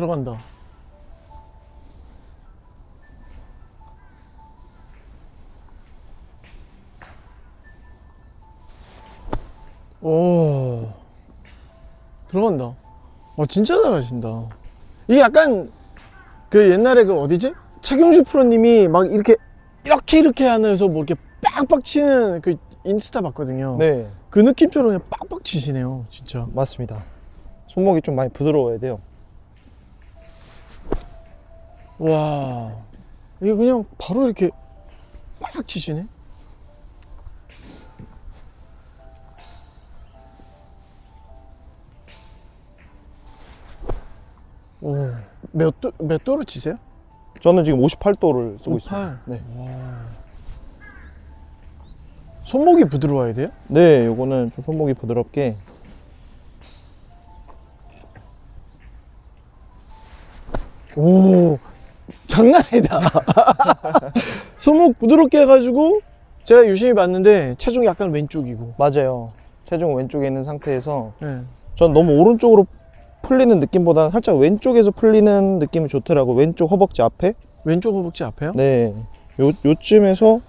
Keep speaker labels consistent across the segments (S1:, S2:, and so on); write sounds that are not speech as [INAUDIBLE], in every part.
S1: 들어간다. 오. 들어간다. 와, 진짜 잘하신다. 이게 약간 그 옛날에 그 어디지? 최경주 프로님이 막 이렇게 이렇게 이렇게 하면서 뭐 이렇게 빡빡 치는 그 인스타 봤거든요.
S2: 네,
S1: 그 느낌처럼 그냥 빡빡 치시네요, 진짜.
S2: 맞습니다. 손목이 좀 많이 부드러워야 돼요.
S1: 와, 이게 그냥 바로 이렇게 빡 치시네. 오, 몇 도, 몇 도로 치세요?
S2: 저는 지금 58도를 쓰고
S1: 58.
S2: 있습니다. 네.
S1: 손목이 부드러워야 돼요?
S2: 네, 요거는 좀 손목이 부드럽게
S1: 오, 장난 아니다. [LAUGHS] 손목 부드럽게 해가지고 제가 유심히 봤는데 체중이 약간 왼쪽이고.
S2: 맞아요. 체중 왼쪽에 있는 상태에서
S1: 네.
S2: 전 너무 오른쪽으로 풀리는 느낌보다는 살짝 왼쪽에서 풀리는 느낌이 좋더라고. 왼쪽 허벅지 앞에.
S1: 왼쪽 허벅지 앞에요?
S2: 네. 요 요쯤에서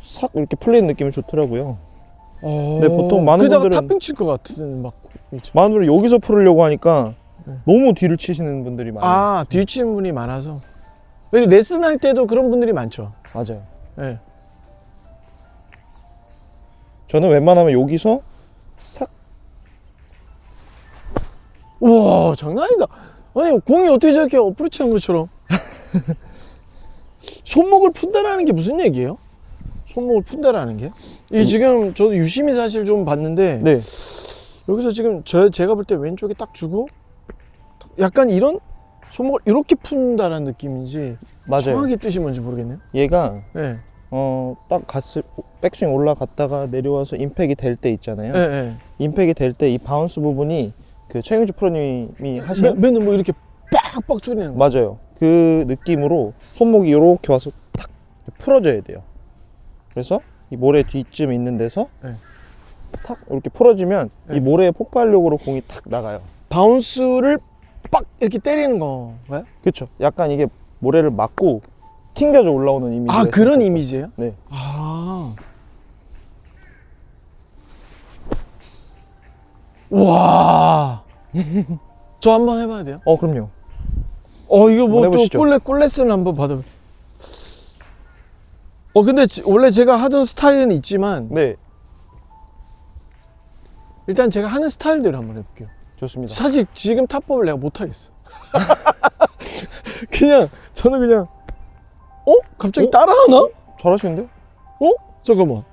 S2: 싹 이렇게 풀리는 느낌이 좋더라고요.
S1: 어...
S2: 네, 보통 많은
S1: 그러다가
S2: 분들은-
S1: 탑핑 칠 것 같은 막. 있죠.
S2: 많은 분들이 여기서 풀으려고 하니까
S1: 네.
S2: 너무 뒤를 치시는 분들이 많아요.
S1: 아, 뒤치는 분이 많아서. 레슨 할 때도 그런 분들이 많죠.
S2: 맞아요.
S1: 네.
S2: 저는 웬만하면 여기서 싹
S1: 우와, 장난 아니다. 아니, 공이 어떻게 저렇게 어프로치 한 것처럼. [LAUGHS] 손목을 푼다라는 게 무슨 얘기예요? 손목을 푼다라는 게? 이
S2: 음.
S1: 지금 저도 유심히 사실 좀 봤는데
S2: 네.
S1: 여기서 지금 저 제가 볼 때 왼쪽에 딱 주고 약간 이런 손목을 이렇게 푼다라는 느낌인지
S2: 맞아요.
S1: 정확히 뜻이 뭔지 모르겠네요.
S2: 얘가
S1: 네,
S2: 어 딱 갔을 백스윙 올라갔다가 내려와서 임팩이 될 때 있잖아요.
S1: 네, 네.
S2: 임팩이 될 때 이 바운스 부분이 그 최영주 프로님이 하시는
S1: 맨, 맨날 뭐 이렇게 빡빡 줄이는 거.
S2: 맞아요. 그 느낌으로 손목이 이렇게 와서 탁 풀어져야 돼요. 그래서 이 모래 뒤쯤 있는 데서
S1: 네.
S2: 탁 이렇게 풀어지면
S1: 네.
S2: 이 모래의 폭발력으로 공이 탁 나가요.
S1: 바운스를 빡 이렇게 때리는 건가요?
S2: 그렇죠. 약간 이게 모래를 맞고 튕겨져 올라오는 이미지.
S1: 아 그런 이미지예요?
S2: 네.
S1: 아. 와. [LAUGHS] 저 한번 해봐야 돼요?
S2: 어 그럼요.
S1: 어 이거
S2: 한번
S1: 뭐또
S2: 해보시죠.
S1: 꿀레 꿀레슨 한번 받아. 어 근데 지- 원래 제가 하던 스타일은 있지만
S2: 네.
S1: 일단 제가 하는 스타일대로 한번 해볼게요.
S2: 좋습니다.
S1: 사실 지금 탑법을 내가 못 하겠어. [LAUGHS] 그냥 저는 그냥 어 갑자기
S2: 어?
S1: 따라하나?
S2: 잘하시는데?
S1: 어 잠깐만.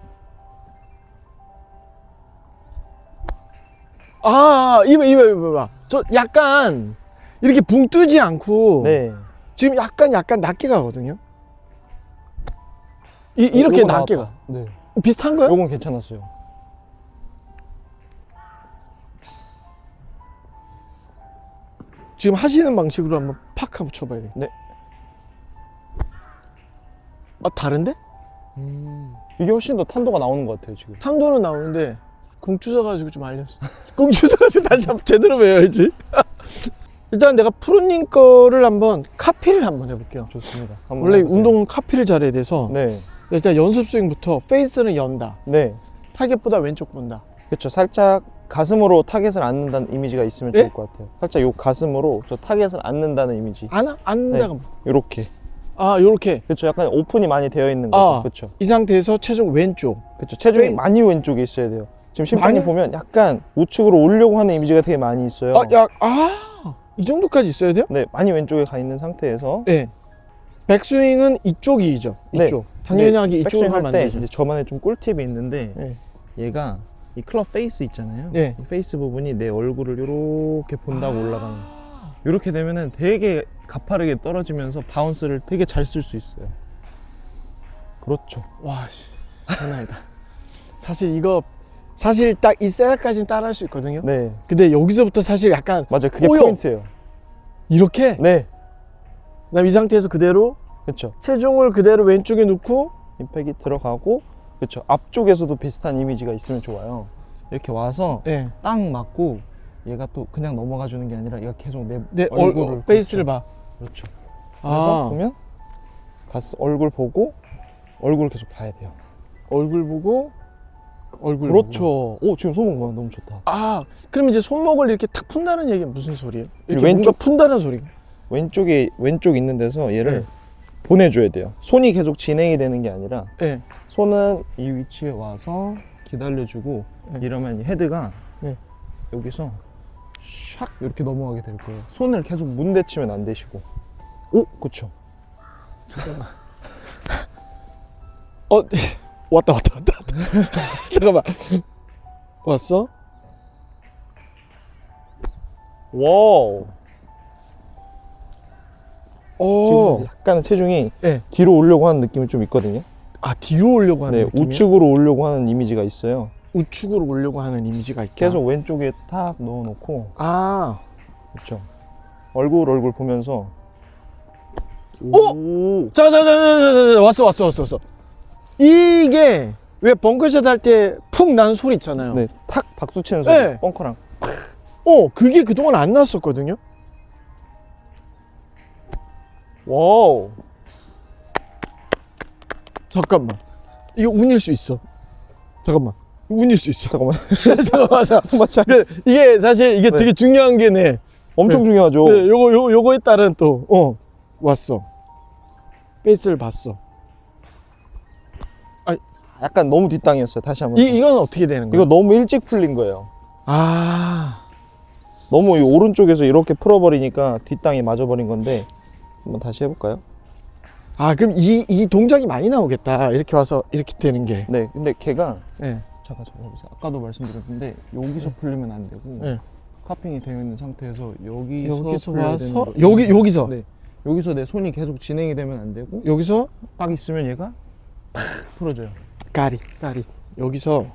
S1: 아 이봐 이봐 이봐 이봐. 저 약간 이렇게 붕 뜨지 않고
S2: 네.
S1: 지금 약간 약간 낮게 가거든요. 이,
S2: 어, 요거
S1: 낮게. 가.
S2: 네.
S1: 비슷한 거요?
S2: 요건 괜찮았어요.
S1: 지금 하시는 방식으로 한번 팍 하고 쳐봐야 돼.
S2: 네.
S1: 아 다른데?
S2: 이게 훨씬 더 탄도가 나오는 것 같아요 지금.
S1: 탄도는 나오는데 공 주워가지고 좀 알렸어. [LAUGHS] 공 주워가지고 다시 한번 제대로 배워야지. [LAUGHS] 일단 내가 프로님 거를 한번 카피를 한번 해볼게요.
S2: 좋습니다. 한번
S1: 원래
S2: 해보세요.
S1: 운동은 카피를 잘해야 돼서
S2: 네.
S1: 일단 연습 스윙부터 페이스는 연다.
S2: 네.
S1: 타겟보다 왼쪽 본다.
S2: 그렇죠. 살짝 가슴으로 타겟을 앉는다는 이미지가 있으면
S1: 예?
S2: 좋을 것 같아요. 살짝 요 가슴으로 저 타겟을 앉는다는 이미지.
S1: 안 안다가 뭐.
S2: 요렇게.
S1: 아 요렇게
S2: 그렇죠. 약간 오픈이 많이 되어 있는 거죠.
S1: 아.
S2: 그렇죠.
S1: 이 상태에서 체중 왼쪽.
S2: 그렇죠. 체중이
S1: 페이-
S2: 많이 왼쪽에 있어야 돼요. 지금 심판이
S1: 많이?
S2: 보면 약간 우측으로 오려고 하는 이미지가 되게 많이 있어요.
S1: 아, 야, 아, 이 정도까지 있어야 돼요?
S2: 네, 많이 왼쪽에 가 있는 상태에서
S1: 네. 백스윙은 이쪽이죠.
S2: 네.
S1: 이쪽. 당연하게 이쪽으로
S2: 백스윙
S1: 하면 안
S2: 할때
S1: 되죠.
S2: 이제 저만의 좀 꿀팁이 있는데
S1: 네.
S2: 얘가 이 클럽 페이스 있잖아요.
S1: 네.
S2: 이 페이스 부분이 내 얼굴을 이렇게 본다고
S1: 아.
S2: 올라가는. 이렇게 되면은 되게 가파르게 떨어지면서 바운스를 되게 잘 쓸 수 있어요. 그렇죠.
S1: 와, 씨. 장난 아니다. [LAUGHS] 사실 이거 사실 딱이 셋까지는 따라할 수 있거든요.
S2: 네,
S1: 근데 여기서부터 사실 약간
S2: 맞아요. 그게
S1: 꼬여.
S2: 포인트예요.
S1: 이렇게
S2: 네,
S1: 그다음 이 상태에서 그대로
S2: 그렇죠.
S1: 체중을 그대로 왼쪽에 놓고
S2: 임팩이 들어가고 그렇죠. 앞쪽에서도 비슷한 이미지가 있으면 좋아요. 이렇게 와서
S1: 네.
S2: 딱 맞고 얘가 또 그냥 넘어가 주는 게 아니라 얘가 계속
S1: 내내
S2: 얼굴을
S1: 얼굴 베이스를 봐.
S2: 그렇죠. 그래서
S1: 아
S2: 보면 가스 얼굴 보고 얼굴 계속 봐야 돼요.
S1: 얼굴 보고 얼굴. 보고.
S2: 그렇죠. 오 지금 소목 봐 너무 좋다.
S1: 아 그럼 이제 손목을 이렇게 탁 푼다는 얘기는 무슨 소리예요? 이렇게
S2: 왼쪽-
S1: 왼쪽 푼다는 소리.
S2: 왼쪽에 왼쪽 있는 데서 얘를
S1: 네.
S2: 보내줘야 돼요. 손이 계속 진행이 되는 게 아니라
S1: 네.
S2: 손은 이 위치에 와서 기다려주고
S1: 네.
S2: 이러면 이 헤드가
S1: 네.
S2: 여기서 샥 이렇게 넘어가게 될 거예요. 손을 계속 문대치면 안 되시고. 오, 그렇죠.
S1: 잠깐만. [LAUGHS] 어 [LAUGHS] 왔다 왔다 왔다. [LAUGHS] 잠깐만. 왔어?
S2: 와우.
S1: 어.
S2: 지금 약간 체중이
S1: 네.
S2: 뒤로 오려고 하는 느낌이 좀 있거든요.
S1: 아 뒤로 오려고 하는
S2: 네,
S1: 느낌이야?
S2: 우측으로 오려고 하는 이미지가 있어요.
S1: 우측으로 오려고 하는 이미지가 있다.
S2: 계속 왼쪽에 탁 넣어놓고
S1: 아.
S2: 그렇죠. 얼굴 얼굴 보면서
S1: 오!
S2: 오!
S1: 자자자자자 왔어 왔어 왔어 왔어. 이게 왜 벙커샷 할 때푹난 소리 있잖아요.
S2: 네, 탁 박수 치는 소리.
S1: 네.
S2: 벙커랑
S1: 어 그게 그동안 안 났었거든요.
S2: 와우.
S1: 잠깐만. 이거 운일 수 있어. 잠깐만. 운일 수 있어.
S2: 잠깐만.
S1: 잠깐만. [LAUGHS] 잠깐만.
S2: 맞아. [LAUGHS]
S1: 그, 이게 사실 이게
S2: 네.
S1: 되게 중요한 게네.
S2: 엄청 중요하죠.
S1: 네, 요거 요 요거에 따른 또 어. 왔어. 베이스를 봤어.
S2: 약간 너무 뒷땅이었어요. 다시 한번.
S1: 이 이건 어떻게 되는 거야?
S2: 이거 너무 일찍 풀린 거예요.
S1: 아.
S2: 너무 이 오른쪽에서 이렇게 풀어버리니까 뒷땅이 맞아버린 건데 한번 다시 해볼까요?
S1: 아, 그럼 이 이 동작이 많이 나오겠다. 이렇게 와서 이렇게 되는 게.
S2: 네, 근데 걔가
S1: 네.
S2: 잠깐 잠깐 보세요. 아까도 말씀드렸는데 여기서 풀리면 안 되고
S1: 네.
S2: 카핑이 되어 있는 상태에서 여기서,
S1: 여기서
S2: 풀려야
S1: 와서. 여기 여기서
S2: 네, 여기서 내 손이 계속 진행이 되면 안 되고
S1: 여기서
S2: 딱 있으면 얘가 팍 풀어져요.
S1: 까리 까리 여기서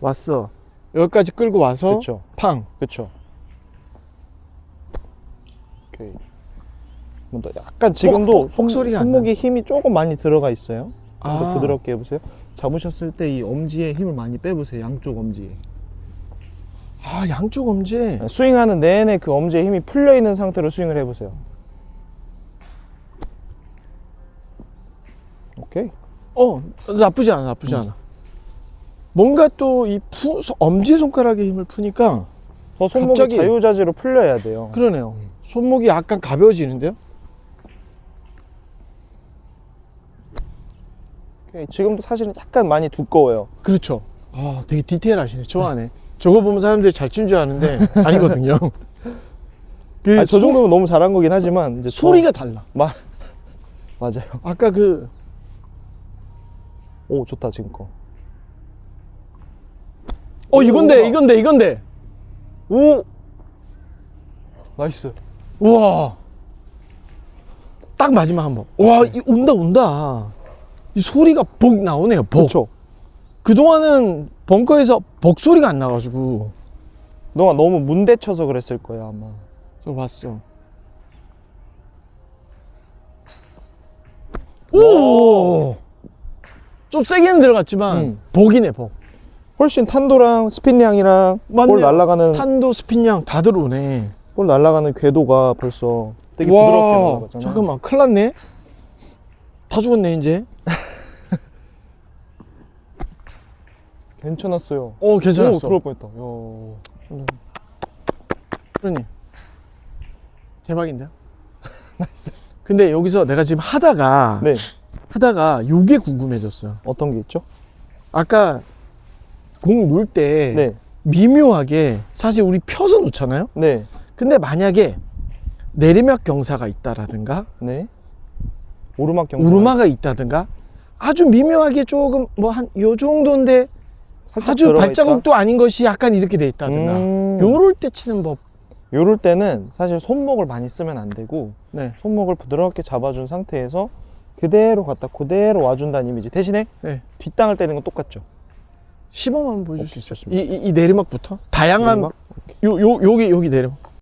S1: 왔어. 여기까지 끌고 와서
S2: 그렇죠,
S1: 팡.
S2: 그렇죠. 오케이. 한번 더. 약간 지금도
S1: 뻑, 뻑
S2: 손,
S1: 소리가 안
S2: 손목에 힘이 조금 많이 들어가 있어요. 좀더
S1: 아.
S2: 부드럽게 해보세요. 잡으셨을 때 이 엄지에 힘을 많이 빼보세요. 양쪽 엄지에.
S1: 아, 양쪽 엄지.
S2: 스윙하는 내내 그 엄지에 힘이 풀려 있는 상태로 스윙을 해보세요. 오케이.
S1: 어, 나쁘지 않아. 나쁘지
S2: 음.
S1: 않아. 뭔가 또 이 엄지 손가락에 힘을 푸니까
S2: 더 손목이
S1: 갑자기-
S2: 자유자재로 풀려야 돼요.
S1: 그러네요. 손목이 약간 가벼워지는데요?
S2: 오케이. 지금도 사실은 약간 많이 두꺼워요.
S1: 그렇죠. 아, 되게 디테일하시네. 좋아하네. 저거 보면 사람들이 잘 친 줄 아는데 [LAUGHS] 아니거든요. 그
S2: 아니, 저
S1: 소-
S2: 정도면 너무 잘한 거긴 하지만 이제 더-
S1: 소리가 달라. [LAUGHS]
S2: 맞아요.
S1: 아까 그
S2: 오 좋다 지금 거.
S1: 어, 이건데. 이건데, 이건데.
S2: 오 나이스.
S1: 우와. 딱 마지막 한 번. 와, 이 온다, 온다. 이 소리가 복 나오네요, 복.
S2: 그렇죠.
S1: 그동안은 벙커에서 복 소리가 안 나가지고.
S2: 너가 너무 문대쳐서 그랬을 거야 아마.
S1: 저 봤어. 오! 좀 세게는 들어갔지만,
S2: 음.
S1: 복이네, 복.
S2: 훨씬 탄도랑 스핀량이랑 볼
S1: 맞네요.
S2: 날아가는
S1: 탄도, 스핀량 다 들어오네.
S2: 볼 날아가는 궤도가 벌써 되게 부드럽게 올라가잖아.
S1: 잠깐만, 큰일 났네. 다 죽었네, 이제.
S2: 괜찮았어요.
S1: 어, 괜찮았어.
S2: 오, 그럴 뻔했다. 야.
S1: 프로님 대박인데요? [LAUGHS] 근데 여기서 내가 지금 하다가
S2: 네.
S1: 하다가 요게 궁금해졌어요.
S2: 어떤 게 있죠?
S1: 아까 공 놓을 때
S2: 네.
S1: 미묘하게 사실 우리 펴서 놓잖아요.
S2: 네.
S1: 근데 만약에 내리막 경사가 있다라든가
S2: 네. 오르막 경사.
S1: 우르마가 있다든가 아주 미묘하게 조금 뭐 한 요 정도인데 아주 발자국도 아닌 것이 약간 이렇게 돼 있다든가
S2: 음.
S1: 요럴 때 치는 법.
S2: 요럴 때는 사실 손목을 많이 쓰면 안 되고
S1: 네.
S2: 손목을 부드럽게 잡아준 상태에서 그대로 갖다 그대로 와준다는 이미지. 대신에
S1: 네.
S2: 뒷땅을 때리는 건 똑같죠.
S1: 시범 한번 보여줄 수
S2: 오케이,
S1: 있어요?
S2: 좋습니다.
S1: 이, 이, 이 내리막부터 다양한
S2: 내리막?
S1: 요, 요, 여기, 여기 내려.